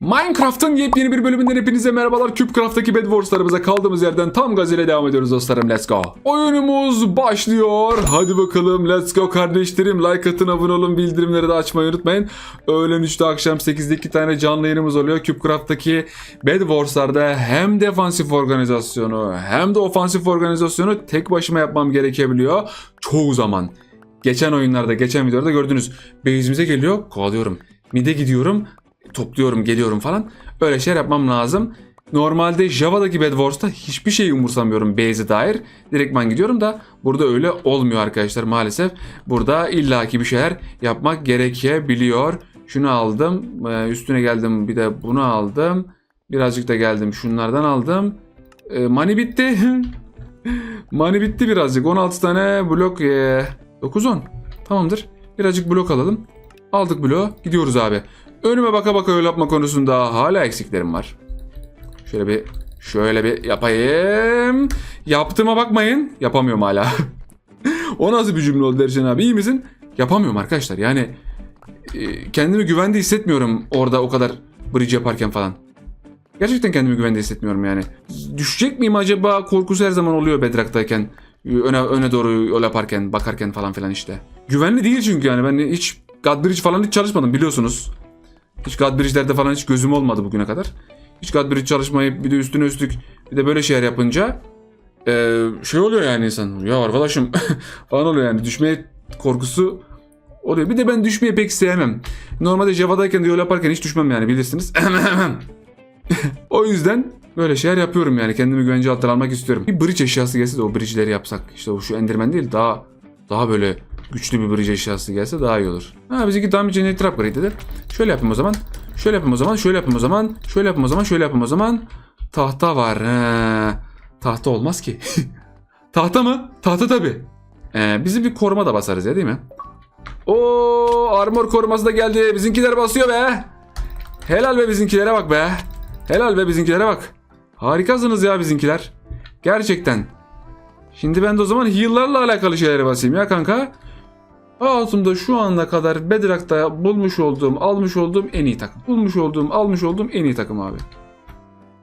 Minecraft'ın yepyeni bir bölümünden hepinize merhabalar. CubeCraft'taki Bed Wars'larımıza kaldığımız yerden tam gaz ile devam ediyoruz dostlarım. Let's go. Oyunumuz başlıyor. Hadi bakalım let's go kardeşlerim. Like atın, abone olun, bildirimleri de açmayı unutmayın. Öğlen 3'te akşam 8'de 2 tane canlı yayınımız oluyor. CubeCraft'taki Bed Wars'larda hem defansif organizasyonu hem de ofansif organizasyonu tek başıma yapmam gerekebiliyor. Çoğu zaman. Geçen oyunlarda, geçen videolarda gördünüz. Base'imize geliyor, kovalıyorum. Mid'e gidiyorum, topluyorum, geliyorum falan. Öyle şeyler yapmam lazım. Normalde Java'daki Bed Wars'ta hiçbir şey umursamıyorum base'e dair. Direktman gidiyorum da burada öyle olmuyor arkadaşlar maalesef. Burada illaki bir şeyler yapmak gerekebiliyor. Şunu aldım, ee, üstüne geldim bir de bunu aldım. Birazcık da geldim şunlardan aldım. Ee, money bitti. money bitti birazcık. 16 tane blok, ee, 9-10. Tamamdır. Birazcık blok alalım. Aldık bloğu. Gidiyoruz abi. Önüme baka baka öyle yapma konusunda hala eksiklerim var. Şöyle bir şöyle bir yapayım. Yaptığıma bakmayın. Yapamıyorum hala. o nasıl bir cümle oldu Ercan abi? İyi misin? Yapamıyorum arkadaşlar. Yani e, kendimi güvende hissetmiyorum orada o kadar bridge yaparken falan. Gerçekten kendimi güvende hissetmiyorum yani. Düşecek miyim acaba korkusu her zaman oluyor Bedrock'tayken. Öne, öne doğru yol yaparken, bakarken falan filan işte. Güvenli değil çünkü yani ben hiç God Bridge falan hiç çalışmadım biliyorsunuz. Hiç God Bridge'lerde falan hiç gözüm olmadı bugüne kadar. Hiç God Bridge çalışmayıp bir de üstüne üstlük bir de böyle şeyler yapınca eee, şey oluyor yani insan. Ya arkadaşım falan oluyor yani düşmeye korkusu oluyor. Bir de ben düşmeyi pek sevmem. Normalde Java'dayken de yol yaparken hiç düşmem yani bilirsiniz. o yüzden böyle şeyler yapıyorum yani kendimi güvence altına almak istiyorum. Bir bridge eşyası gelse de o bridge'leri yapsak. İşte o şu Enderman değil daha daha böyle güçlü bir bridge eşyası gelse daha iyi olur. Ha bizimki bir generator upgrade dedi. Şöyle yapayım o zaman. Şöyle yapayım o zaman. Şöyle yapayım o zaman. Şöyle yapayım o zaman. Şöyle yapayım o zaman. Tahta var. He. Tahta olmaz ki. Tahta mı? Tahta tabi. Ee, bizim bir koruma da basarız ya değil mi? Oo armor koruması da geldi. Bizimkiler basıyor be. Helal be bizimkilere bak be. Helal be bizimkilere bak. Harikasınız ya bizimkiler. Gerçekten. Şimdi ben de o zaman heal'larla alakalı şeylere basayım ya kanka. Hayatımda şu ana kadar Bedrock'ta bulmuş olduğum, almış olduğum en iyi takım. Bulmuş olduğum, almış olduğum en iyi takım abi.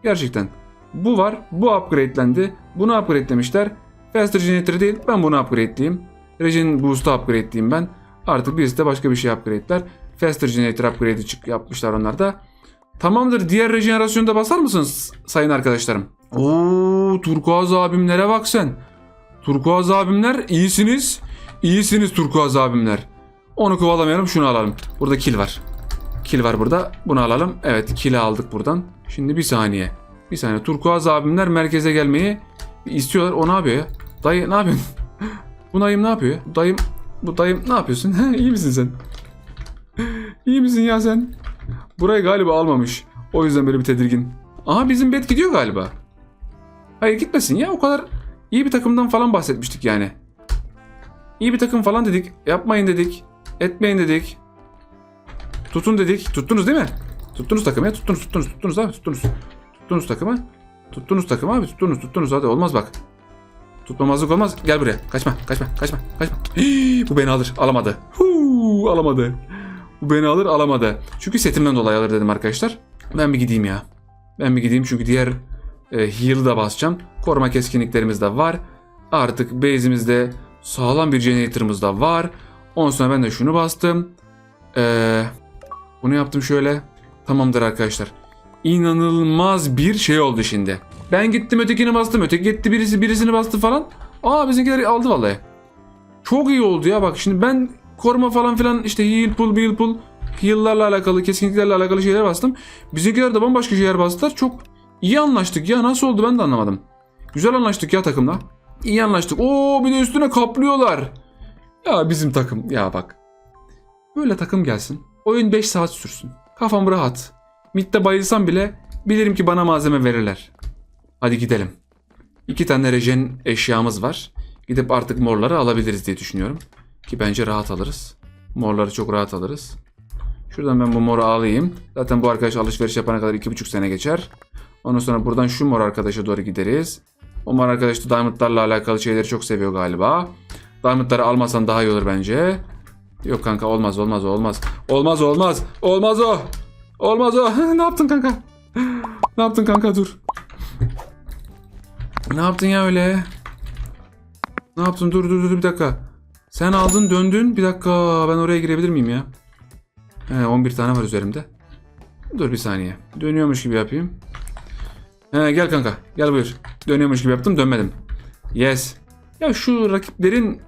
Gerçekten. Bu var, bu upgrade'lendi. Bunu upgrade'lemişler. Faster Generator değil, ben bunu upgrade'leyeyim. Regen Boost'u upgrade'leyeyim ben. Artık birisi de başka bir şey upgrade'ler. Faster Generator upgrade'i yapmışlar onlar da. Tamamdır. Diğer rejenerasyonda basar mısınız sayın arkadaşlarım? Oo, Turkuaz abimlere bak sen. Turkuaz abimler iyisiniz. İyisiniz Turkuaz abimler. Onu kovalamayalım şunu alalım. Burada kil var. Kil var burada. Bunu alalım. Evet kili aldık buradan. Şimdi bir saniye. Bir saniye. Turkuaz abimler merkeze gelmeyi istiyorlar. O ne yapıyor ya? Dayı ne yapıyorsun? bu dayım ne yapıyor? ya? Dayım bu dayım ne yapıyorsun? İyi misin sen? İyi misin ya sen? Burayı galiba almamış. O yüzden böyle bir tedirgin. Aha bizim bet gidiyor galiba. Hayır gitmesin ya o kadar iyi bir takımdan falan bahsetmiştik yani. İyi bir takım falan dedik. Yapmayın dedik. Etmeyin dedik. Tutun dedik. Tuttunuz değil mi? Tuttunuz takımı ya. Tuttunuz tuttunuz tuttunuz abi tuttunuz. Tuttunuz takımı. Tuttunuz takımı abi tuttunuz tuttunuz hadi olmaz bak. Tutmamazlık olmaz. Gel buraya. Kaçma kaçma kaçma kaçma. Hii, bu beni alır. Alamadı. Huu, alamadı. Bu beni alır alamadı. Çünkü setimden dolayı alır dedim arkadaşlar. Ben bir gideyim ya. Ben bir gideyim çünkü diğer e, heal'ı da basacağım. Koruma keskinliklerimiz de var. Artık base'imizde sağlam bir generator'ımız da var. Ondan sonra ben de şunu bastım. Ee, bunu yaptım şöyle. Tamamdır arkadaşlar. İnanılmaz bir şey oldu şimdi. Ben gittim ötekini bastım. Öteki gitti birisi birisini bastı falan. Aa bizimkiler aldı vallahi. Çok iyi oldu ya bak şimdi ben koruma falan filan işte heal pull heal pull heal'larla alakalı kesinliklerle alakalı şeyler bastım. Bizimkiler de bambaşka şeyler bastılar. Çok iyi anlaştık ya nasıl oldu ben de anlamadım. Güzel anlaştık ya takımla. İyi anlaştık. Oo bir de üstüne kaplıyorlar. Ya bizim takım ya bak. Böyle takım gelsin. Oyun 5 saat sürsün. Kafam rahat. Mid'de bayılsam bile bilirim ki bana malzeme verirler. Hadi gidelim. İki tane regen eşyamız var. Gidip artık morları alabiliriz diye düşünüyorum. Ki bence rahat alırız. Morları çok rahat alırız. Şuradan ben bu moru alayım. Zaten bu arkadaş alışveriş yapana kadar iki buçuk sene geçer. Ondan sonra buradan şu mor arkadaşa doğru gideriz. O mor arkadaş da diamondlarla alakalı şeyleri çok seviyor galiba. Diamondları almasan daha iyi olur bence. Yok kanka olmaz olmaz olmaz. Olmaz olmaz. Olmaz o. Olmaz o. ne yaptın kanka? Ne yaptın kanka dur. Ne yaptın ya öyle? Ne yaptın? Dur dur dur bir dakika. Sen aldın döndün. Bir dakika ben oraya girebilir miyim ya? He, 11 tane var üzerimde. Dur bir saniye. Dönüyormuş gibi yapayım. He, gel kanka. Gel buyur. Dönüyormuş gibi yaptım dönmedim. Yes. Ya şu rakiplerin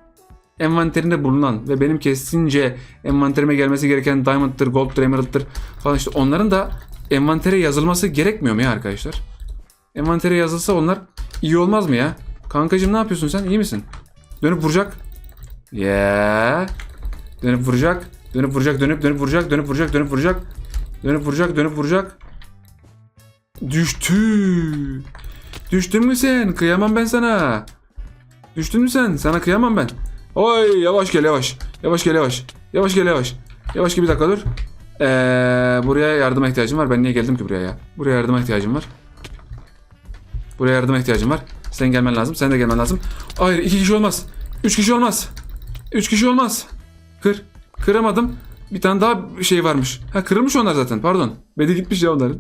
envanterinde bulunan ve benim kesince envanterime gelmesi gereken Diamond'tır, Gold'tur, Emerald'tır falan işte onların da envantere yazılması gerekmiyor mu ya arkadaşlar? Envantere yazılsa onlar iyi olmaz mı ya? Kankacım ne yapıyorsun sen? İyi misin? Dönüp vuracak. Yeah. Dönüp vuracak. Dönüp vuracak, dönüp dönüp vuracak, dönüp vuracak, dönüp vuracak. Dönüp vuracak, dönüp vuracak. Düştü. Düştün mü sen? Kıyamam ben sana. Düştün mü sen? Sana kıyamam ben. Oy yavaş gel yavaş. Yavaş gel yavaş. Yavaş gel yavaş. Yavaş gel bir dakika dur. Ee, buraya yardıma ihtiyacım var. Ben niye geldim ki buraya ya? Buraya yardıma ihtiyacım var. Buraya yardıma ihtiyacım var. Sen gelmen lazım. Sen de gelmen lazım. Hayır iki kişi olmaz. Üç kişi olmaz. Üç kişi olmaz. Kır. Kıramadım. Bir tane daha şey varmış. Ha kırılmış onlar zaten pardon. Bedi gitmiş ya onların.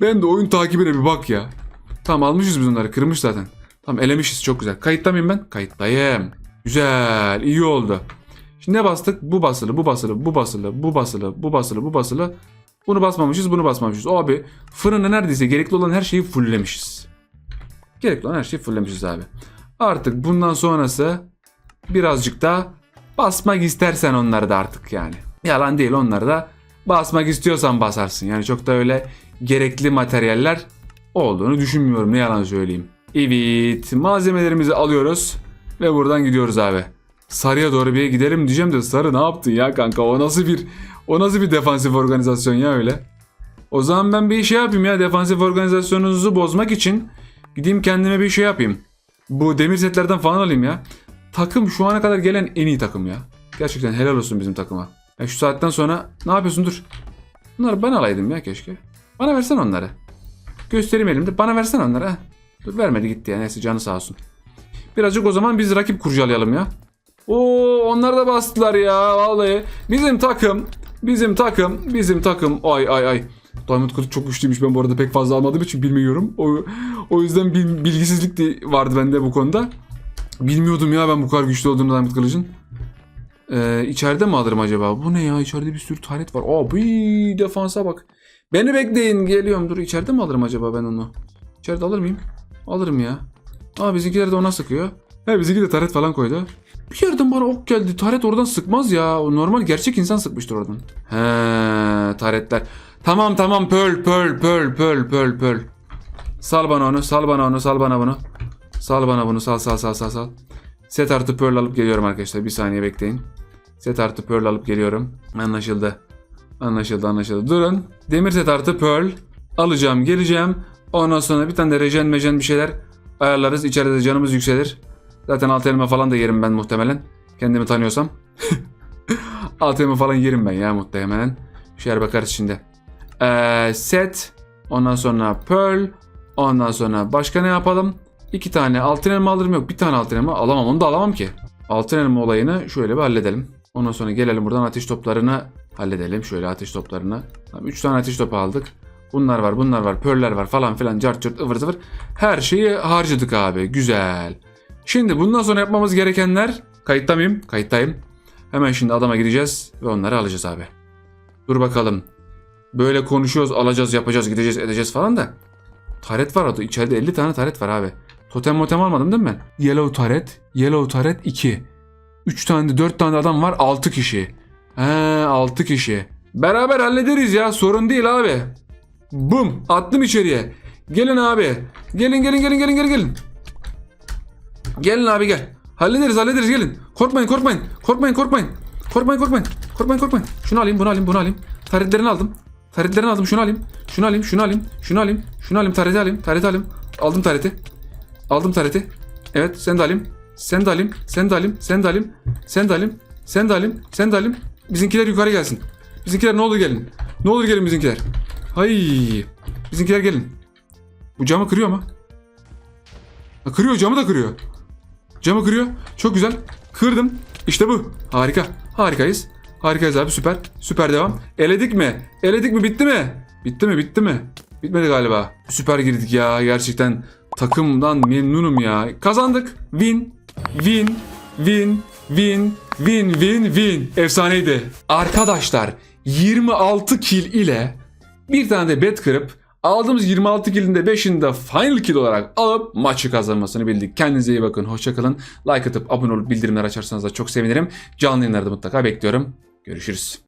Ben de oyun takibine bir bak ya. Tamam almışız biz onları. Kırmış zaten. Tamam elemişiz çok güzel. Kayıtta mıyım ben? Kayıttayım. Güzel. iyi oldu. Şimdi ne bastık? Bu basılı, bu basılı, bu basılı, bu basılı, bu basılı, bu basılı. Bunu basmamışız, bunu basmamışız. Abi fırına neredeyse gerekli olan her şeyi fulllemişiz. Gerekli olan her şeyi fulllemişiz abi. Artık bundan sonrası birazcık da basmak istersen onları da artık yani. Yalan değil onları da basmak istiyorsan basarsın. Yani çok da öyle gerekli materyaller olduğunu düşünmüyorum ne yalan söyleyeyim. Evet malzemelerimizi alıyoruz ve buradan gidiyoruz abi. Sarıya doğru bir gidelim diyeceğim de Sarı ne yaptın ya kanka o nasıl bir o nasıl bir defansif organizasyon ya öyle. O zaman ben bir şey yapayım ya defansif organizasyonunuzu bozmak için gideyim kendime bir şey yapayım. Bu demir setlerden falan alayım ya. Takım şu ana kadar gelen en iyi takım ya. Gerçekten helal olsun bizim takıma. Ya şu saatten sonra ne yapıyorsun dur. Bunları ben alaydım ya keşke. Bana versen onları. Göstereyim elimde. Bana versen onları. Dur vermedi gitti ya. Neyse canı sağ olsun. Birazcık o zaman biz rakip kurcalayalım ya. Oo onlar da bastılar ya vallahi. Bizim takım, bizim takım, bizim takım. Ay ay ay. Diamond kılıç çok güçlüymüş ben bu arada pek fazla almadığım için bilmiyorum. O, o yüzden bil- bilgisizlik de vardı bende bu konuda. Bilmiyordum ya ben bu kadar güçlü olduğunu Diamond kılıcın. Ee, içeride mi alırım acaba? Bu ne ya? İçeride bir sürü taret var. Aa bir defansa bak. Beni bekleyin geliyorum. Dur içeride mi alırım acaba ben onu? İçeride alır mıyım? Alırım ya. Aa bizimkiler de ona sıkıyor. He bizimki de taret falan koydu. Bir yerden bana ok geldi. Taret oradan sıkmaz ya. O Normal gerçek insan sıkmıştır oradan. He taretler. Tamam tamam pöl pöl pöl pöl pöl pöl. Sal bana onu sal bana onu sal bana bunu. Sal bana bunu sal sal sal sal sal. Set artı pearl alıp geliyorum arkadaşlar. Bir saniye bekleyin. Set artı pearl alıp geliyorum. Anlaşıldı. Anlaşıldı anlaşıldı. Durun. Demir set artı pearl. Alacağım geleceğim. Ondan sonra bir tane de rejen mejen bir şeyler ayarlarız. İçeride de canımız yükselir. Zaten alt elma falan da yerim ben muhtemelen. Kendimi tanıyorsam. alt elma falan yerim ben ya muhtemelen. Şeyler bakarız şimdi. Ee, set. Ondan sonra pearl. Ondan sonra başka ne yapalım? İki tane altın elma alırım yok. Bir tane altın elma alamam. Onu da alamam ki. Altın elma olayını şöyle bir halledelim. Ondan sonra gelelim buradan ateş toplarını halledelim. Şöyle ateş toplarını. Tamam, üç tane ateş topu aldık. Bunlar var, bunlar var, pörler var falan filan, cart cart ıvır zıvır. Her şeyi harcadık abi. Güzel. Şimdi bundan sonra yapmamız gerekenler... Kayıtta mıyım? Kayıttayım. Hemen şimdi adama gideceğiz ve onları alacağız abi. Dur bakalım. Böyle konuşuyoruz, alacağız, yapacağız, gideceğiz, edeceğiz falan da. Taret var orada. İçeride 50 tane taret var abi. Totem motem almadım değil mi? Yellow taret, yellow taret 2. 3 tane de 4 tane de adam var 6 kişi. He 6 kişi. Beraber hallederiz ya sorun değil abi. Bum attım içeriye. Gelin abi. Gelin gelin gelin gelin gelin gelin. Gelin abi gel. Hallederiz hallederiz gelin. Korkmayın korkmayın. Korkmayın korkmayın. Korkmayın korkmayın. Korkmayın korkmayın. Şunu alayım bunu alayım bunu alayım. Taretlerini aldım. Taretlerini aldım şunu alayım. Şunu alayım şunu alayım. Şunu alayım. Şunu alayım tareti alayım. Tareti alayım. Aldım tareti. Aldım tareti. Evet sen de alayım. Sen de alayım. Sen de alayım. Sen de alayım. Sen de alayım. Sen de alayım. Sen de alayım. Bizimkiler yukarı gelsin. Bizimkiler ne olur gelin. Ne olur gelin bizimkiler. Hay. Bizimkiler gelin. Bu camı kırıyor mu? Ha, kırıyor camı da kırıyor. Camı kırıyor. Çok güzel. Kırdım. İşte bu. Harika. Harikayız. Harikayız abi süper. Süper devam. Eledik mi? Eledik mi? Bitti mi? Bitti mi? Bitti mi? Bitmedi galiba. Süper girdik ya gerçekten. Takımdan memnunum ya. Kazandık. Win. Win. Win. Win. Win. Win. Win. Efsaneydi. Arkadaşlar 26 kill ile bir tane de bet kırıp aldığımız 26 kill'in de 5'ini de final kill olarak alıp maçı kazanmasını bildik. Kendinize iyi bakın. Hoşçakalın. Like atıp abone olup bildirimler açarsanız da çok sevinirim. Canlı yayınlarda mutlaka bekliyorum. Görüşürüz.